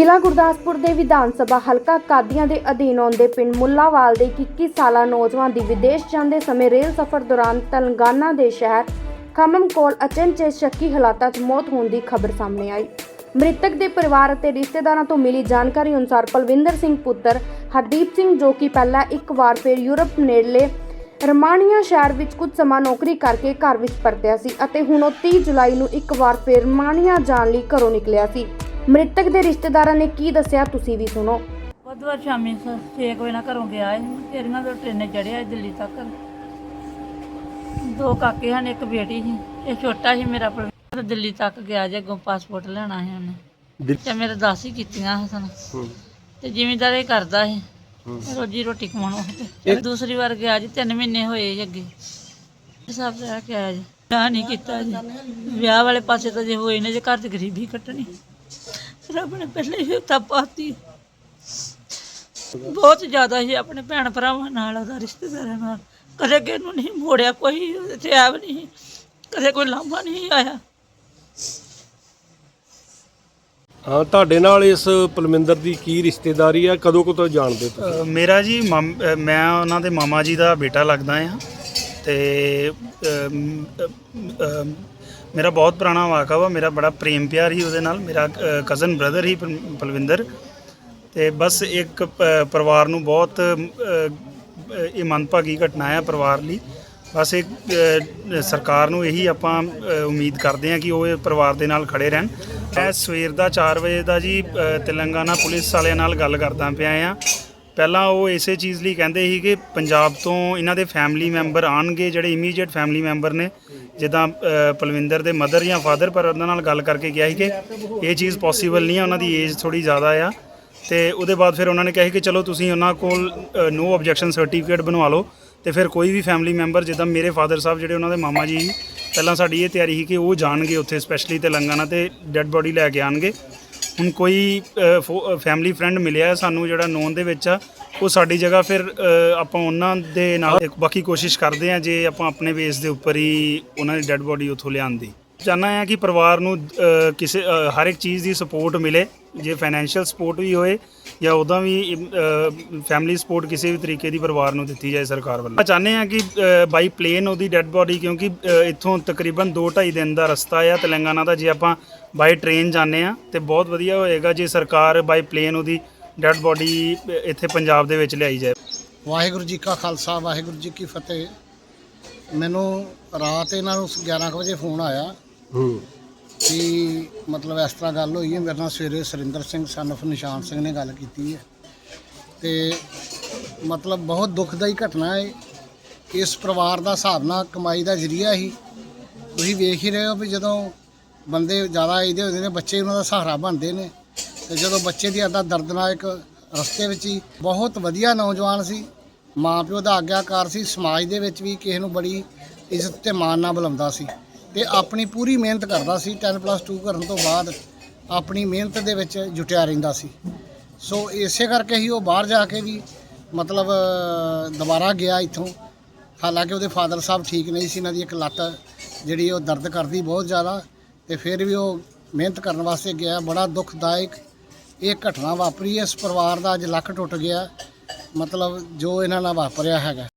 ਜ਼ਿਲ੍ਹਾ ਗੁਰਦਾਸਪੁਰ ਦੇ ਵਿਧਾਨ ਸਭਾ ਹਲਕਾ ਕਾਦੀਆਂ ਦੇ ਅਧੀਨ ਆਉਂਦੇ ਪਿੰਡ ਮੁੱਲਾਵਾਲ ਦੇ ਇੱਕ 21 ਸਾਲਾ ਨੌਜਵਾਨ ਦੀ ਵਿਦੇਸ਼ ਜਾਂਦੇ ਸਮੇਂ ਰੇਲ ਸਫ਼ਰ ਦੌਰਾਨ ਤੇਲੰਗਾਨਾ ਦੇ ਸ਼ਹਿਰ ਖਮਮ ਕੋਲ ਅਚਨਚੇਤ ਸ਼ੱਕੀ ਹਾਲਾਤਾਂ 'ਚ ਮੌਤ ਹੋਣ ਦੀ ਖਬਰ ਸਾਹਮਣੇ ਆਈ। ਮ੍ਰਿਤਕ ਦੇ ਪਰਿਵਾਰ ਅਤੇ ਰਿਸ਼ਤੇਦਾਰਾਂ ਤੋਂ ਮਿਲੀ ਜਾਣਕਾਰੀ ਅਨੁਸਾਰ ਪਲਵਿੰਦਰ ਸਿੰਘ ਪੁੱਤਰ ਹਰਦੀਪ ਸਿੰਘ ਜੋ ਕਿ ਪਹਿਲਾਂ ਇੱਕ ਵਾਰ ਫਿਰ ਯੂਰਪ ਨੇੜਲੇ ਰਮਾਨੀਆ ਸ਼ਹਿਰ ਵਿੱਚ ਕੁਝ ਸਮਾਂ ਨੌਕਰੀ ਕਰਕੇ ਘਰ ਵਿੱਚ ਪਰਤਿਆ ਸੀ ਅਤੇ ਹੁਣ ਉਹ 30 ਜੁਲਾਈ ਨੂੰ ਇੱਕ ਵਾਰ ਫਿਰ ਰਮਾਨੀਆ ਜਾਣ ਲਈ ਘਰੋਂ ਨਿਕਲਿਆ ਸੀ। ਮ੍ਰਿਤਕ ਦੇ ਰਿਸ਼ਤੇਦਾਰਾਂ ਨੇ ਕੀ ਦੱਸਿਆ ਤੁਸੀਂ ਵੀ ਸੁਣੋ। ਬੁੱਧਵਾਰ ਸ਼ਾਮੀ 6 ਵਜੇ ਨਾਲ ਘਰੋਂ ਗਿਆ ਹੈ ਤੇਰੀਆਂ ਤੋਂ ਟ੍ਰੇਨੇ ਚੜਿਆ ਦਿੱਲੀ ਤੱਕ। ਦੋ ਕਾਕੇ ਹਨ ਇੱਕ ਬੇਟੀ ਸੀ ਇਹ ਛੋਟਾ ਸੀ ਮੇਰਾ ਪਰਿਵਾਰ ਦਿੱਲੀ ਤੱਕ ਗਿਆ ਜੇ ਅੱਗੋਂ ਪਾਸਪੋਰਟ ਲੈਣਾ ਸੀ ਉਹਨੇ। ਤੇ ਮੇਰੇ ਦਸ ਹੀ ਕੀਤੀਆਂ ਸਨ। ਤੇ ਜ਼ਿਮੀਂਦਾਰੀ ਕਰਦਾ ਸੀ ਰੋਜੀ ਰੋਟੀ ਕਮਾਉਣ ਵਾਸਤੇ। ਦੂਸਰੀ ਵਾਰ ਗਿਆ ਜੀ 3 ਮਹੀਨੇ ਹੋਏ ਅੱਗੇ। ਸਭ ਰਹਿ ਕੇ ਆਇਆ ਜੀ। ਵਿਆਹ ਨਹੀਂ ਕੀਤਾ ਜੀ। ਵਿਆਹ ਵਾਲੇ ਪਾਸੇ ਤਾਂ ਜੇ ਹੋਏ ਨੇ ਜੇ ਘਰ ਦੀ ਗਰੀਬੀ ਕੱਟਣੀ। ਰੱਬ ਨੇ ਪਹਿਲੇ ਹੀ ਤਾਂ ਪਾਤੀ। ਬਹੁਤ ਜ਼ਿਆਦਾ ਹੀ ਆਪਣੇ ਭੈਣ ਭਰਾਵਾਂ ਨਾਲ ਉਹਦਾ ਰਿਸ਼ਤੇਦਾਰਾਂ ਨਾਲ। ਕਦੇ ਕਿਸੇ ਨੂੰ ਨਹੀਂ ਮੋੜਿਆ ਕੋਈ ਇੱਥੇ ਆਵ ਨਹੀਂ ਕਦੇ ਕੋਈ ਲਾਂਭਾ ਨਹੀਂ ਆਇਆ। ਹਾਂ ਤੁਹਾਡੇ ਨਾਲ ਇਸ ਪਲਮਿੰਦਰ ਦੀ ਕੀ ਰਿਸ਼ਤੇਦਾਰੀ ਆ? ਕਦੋਂ ਕਦੋਂ ਜਾਣਦੇ ਤੁਸੀਂ? ਅ, ਮੇਰਾ ਜੀ ਮਾਮ- ਅ, ਮੈਂ ਉਹਨਾਂ ਦੇ ਮਾਮਾ ਜੀ ਦਾ ਬੇਟਾ ਲੱਗਦਾ ਆ ਤੇ ਅਮ, ਅ, ਅ, ਮੇਰਾ ਬਹੁਤ ਪੁਰਾਣਾ ਵਾਕਾ ਵਾ ਮੇਰਾ ਬੜਾ ਪ੍ਰੇਮ ਪਿਆਰ ਹੀ ਉਹਦੇ ਨਾਲ ਮੇਰਾ ਕਜ਼ਨ ਬ੍ਰਦਰ ਹੀ ਪਲ- ਪਲਵਿੰਦਰ ਤੇ ਬਸ ਇੱਕ ਪ- ਪਰਿਵਾਰ ਨੂੰ ਬਹੁਤ ਅ, ਅ, ਇਹ ਮੰਦਭਾਗੀ ਘਟਨਾ ਹੈ ਪਰਿਵਾਰ ਲਈ। ਬਸ ਇੱਕ ਅ, ਸਰਕਾਰ ਨੂੰ ਇਹੀ ਆਪਾਂ ਅ, ਉਮੀਦ ਕਰਦੇ ਹਾਂ ਕਿ ਉਹ ਇਹ ਪਰਿਵਾਰ ਦੇ ਨਾਲ ਖੜੇ ਰਹਿਣ। ਮੈਂ ਸਵੇਰ ਦਾ 4 ਵਜੇ ਦਾ ਜੀ ਅ, ਤੇਲੰਗਾਨਾ ਪੁਲਿਸ ਵਾਲਿਆਂ ਨਾਲ ਗੱਲ ਕਰਦਾ ਪਿਆ ਆ। ਪਹਿਲਾਂ ਉਹ ਇਸੇ ਚੀਜ਼ ਲਈ ਕਹਿੰਦੇ ਸੀ ਕਿ ਪੰਜਾਬ ਤੋਂ ਇਹਨਾਂ ਦੇ ਫੈਮਿਲੀ ਮੈਂਬਰ ਆਣਗੇ ਜਿਹੜੇ ਇਮੀਡੀਏਟ ਫੈਮਿਲੀ ਮੈਂਬਰ ਨੇ ਜਿੱਦਾਂ ਪਲਵਿੰਦਰ ਦੇ ਮਦਰ ਜਾਂ ਫਾਦਰ ਪਰ ਉਹਨਾਂ ਨਾਲ ਗੱਲ ਕਰਕੇ ਕਿਹਾ ਸੀ ਕਿ ਇਹ ਚੀਜ਼ ਪੋਸੀਬਲ ਨਹੀਂ ਆ ਉਹਨਾਂ ਦੀ ਏਜ ਥੋੜੀ ਜ਼ਿਆਦਾ ਆ। ਤੇ ਉਹਦੇ ਬਾਅਦ ਫਿਰ ਉਹਨਾਂ ਨੇ ਕਿਹਾ ਸੀ ਕਿ ਚਲੋ ਤੁਸੀਂ ਉਹਨਾਂ ਕੋਲ ਨੋ ਆਬਜੈਕਸ਼ਨ ਸਰਟੀਫਿਕੇਟ ਬਣਵਾ ਲਓ। ਤੇ ਫਿਰ ਕੋਈ ਵੀ ਫੈਮਿਲੀ ਮੈਂਬਰ ਜਿੱਦਾਂ ਮੇਰੇ ਫਾਦਰ ਸਾਹਿਬ ਜਿਹੜੇ ਉਹਨਾਂ ਦੇ ਮਾਮਾ ਜੀ ਸੀ, ਪਹਿਲਾਂ ਸਾਡੀ ਇਹ ਤਿਆਰੀ ਸੀ ਕਿ ਉਹ ਜਾਣਗੇ ਉੱਥੇ ਸਪੈਸ਼ਲੀ ਤੇਲੰਗਾਨਾ ਤੇ ਡੈੱਡ ਬੋਡੀ ਲੈ ਕੇ ਆਣਗੇ ਹੁਣ ਕੋਈ ਫੈਮਿਲੀ ਫਰੈਂਡ ਮਿਲਿਆ ਸਾਨੂੰ ਜਿਹੜਾ ਨੋਨ ਦੇ ਵਿੱਚ ਆ, ਉਹ ਸਾਡੀ ਜਗ੍ਹਾ ਫਿਰ ਆਪਾਂ ਉਹਨਾਂ ਦੇ ਨਾਲ ਬਾਕੀ ਕੋਸ਼ਿਸ਼ ਕਰਦੇ ਆ ਜੇ ਆਪਾਂ ਆਪਣੇ ਬੇਸ ਦੇ ਉੱਪਰ ਹੀ ਉਹਨਾਂ ਦੀ ਡੈੱਡ ਬੋਡੀ ਉੱਥੋਂ ਲਿਆਉਣ ਦੀ ਚਾਹੁੰਦਾ ਆ ਕਿ ਪਰਿਵਾਰ ਨੂੰ ਅ, ਕਿਸੇ ਅ, ਹਰ ਇੱਕ ਚੀਜ਼ ਦੀ ਸਪੋਰਟ ਮਿਲੇ ਜੇ ਫਾਈਨੈਂਸ਼ੀਅਲ ਸਪੋਰਟ ਵੀ ਹੋਏ ਜਾਂ ਉਹਦਾ ਵੀ ਫੈਮਿਲੀ ਸਪੋਰਟ ਕਿਸੇ ਵੀ ਤਰੀਕੇ ਦੀ ਪਰਿਵਾਰ ਨੂੰ ਦਿੱਤੀ ਜਾਏ ਸਰਕਾਰ ਵੱਲੋਂ। ਆਪਾਂ ਚਾਹੁੰਦੇ ਆ ਕਿ ਬਾਈ ਪਲੇਨ ਉਹਦੀ ਡੈੱਡ ਬੋਡੀ ਕਿਉਂਕਿ ਅ, ਇੱਥੋਂ ਤਕਰੀਬਨ 2.5 ਦਿਨ ਦਾ ਰਸਤਾ ਆ ਤੇਲੰਗਾਨਾ ਦਾ ਜੇ ਆਪਾਂ ਬਾਈ ਟ੍ਰੇਨ ਜਾਂਦੇ ਆ ਤੇ ਬਹੁਤ ਵਧੀਆ ਹੋਏਗਾ ਜੇ ਸਰਕਾਰ ਬਾਈ ਪਲੇਨ ਉਹਦੀ ਡੈੱਡ ਬੋਡੀ ਇੱਥੇ ਪੰਜਾਬ ਦੇ ਵਿੱਚ ਲਿਆਈ ਜਾਏ। ਵਾਹਿਗੁਰੂ ਜੀ ਕਾ ਖਾਲਸਾ ਵਾਹਿਗੁਰੂ ਜੀ ਕੀ ਫਤਿਹ। ਮੈਨੂੰ ਰਾਤ ਇਹਨਾਂ ਨੂੰ 11 ਕੁ ਵਜੇ ਫੋਨ ਆਇਆ। ਹੂੰ। ਕਿ ਮਤਲਬ ਇਸ ਤਰ੍ਹਾਂ ਗੱਲ ਹੋਈ ਹੈ, ਮੇਰੇ ਨਾਲ ਸਵੇਰੇ ਸੁਰਿੰਦਰ ਸਿੰਘ ਸਨ of ਨਿਸ਼ਾਨ ਸਿੰਘ ਨੇ ਗੱਲ ਕੀਤੀ ਹੈ। ਤੇ ਮਤਲਬ ਬਹੁਤ ਦੁਖਦਾਈ ਘਟਨਾ ਹੈ। ਇਸ ਪਰਿਵਾਰ ਦਾ ਹਿਸਾਬ ਨਾਲ ਕਮਾਈ ਦਾ ਜ਼ਰੀਆ ਹੀ ਤੁਸੀਂ ਵੇਖ ਹੀ ਰਹੇ ਹੋ ਵੀ ਜਦੋਂ ਬੰਦੇ ਜ਼ਿਆਦਾ ਇਹਦੇ ਹੁੰਦੇ ਨੇ, ਬੱਚੇ ਉਹਨਾਂ ਦਾ ਸਹਾਰਾ ਬਣਦੇ ਨੇ। ਤੇ ਜਦੋਂ ਬੱਚੇ ਦੀ ਅੱਦਾ ਦਰਦਨਾਕ ਰਸਤੇ ਵਿੱਚ ਹੀ ਬਹੁਤ ਵਧੀਆ ਨੌਜਵਾਨ ਸੀ, ਮਾਂ ਪਿਓ ਦਾ ਆਗਿਆਕਾਰ ਸੀ, ਸਮਾਜ ਦੇ ਵਿੱਚ ਵੀ ਕਿਸੇ ਨੂੰ ਬੜੀ ਇੱਜ਼ਤ ਤੇ ਮਾਣ ਨਾਲ ਬੁਲਾਉਂਦਾ ਸੀ। ਤੇ ਆਪਣੀ ਪੂਰੀ ਮਿਹਨਤ ਕਰਦਾ ਸੀ 10+2 ਕਰਨ ਤੋਂ ਬਾਅਦ ਆਪਣੀ ਮਿਹਨਤ ਦੇ ਵਿੱਚ ਜੁਟਿਆ ਰਹਿੰਦਾ ਸੀ। ਸੋ ਇਸੇ ਕਰਕੇ ਹੀ ਉਹ ਬਾਹਰ ਜਾ ਕੇ ਵੀ ਮਤਲਬ ਦੁਬਾਰਾ ਗਿਆ ਇੱਥੋਂ। ਹਾਲਾਂਕਿ ਉਹਦੇ ਫਾਦਰ ਸਾਹਿਬ ਠੀਕ ਨਹੀਂ ਸੀ, ਇਹਨਾਂ ਦੀ ਇੱਕ ਲੱਤ ਜਿਹੜੀ ਉਹ ਦਰਦ ਕਰਦੀ ਬਹੁਤ ਜ਼ਿਆਦਾ ਤੇ ਫਿਰ ਵੀ ਉਹ ਮਿਹਨਤ ਕਰਨ ਵਾਸਤੇ ਗਿਆ। ਬੜਾ ਦੁਖਦਾਇਕ ਇਹ ਘਟਨਾ ਵਾਪਰੀ। ਇਸ ਪਰਿਵਾਰ ਦਾ ਅੱਜ ਲੱਕ ਟੁੱਟ ਗਿਆ। ਮਤਲਬ ਜੋ ਇਹਨਾਂ ਨਾਲ ਵਾਪਰਿਆ ਹੈਗਾ।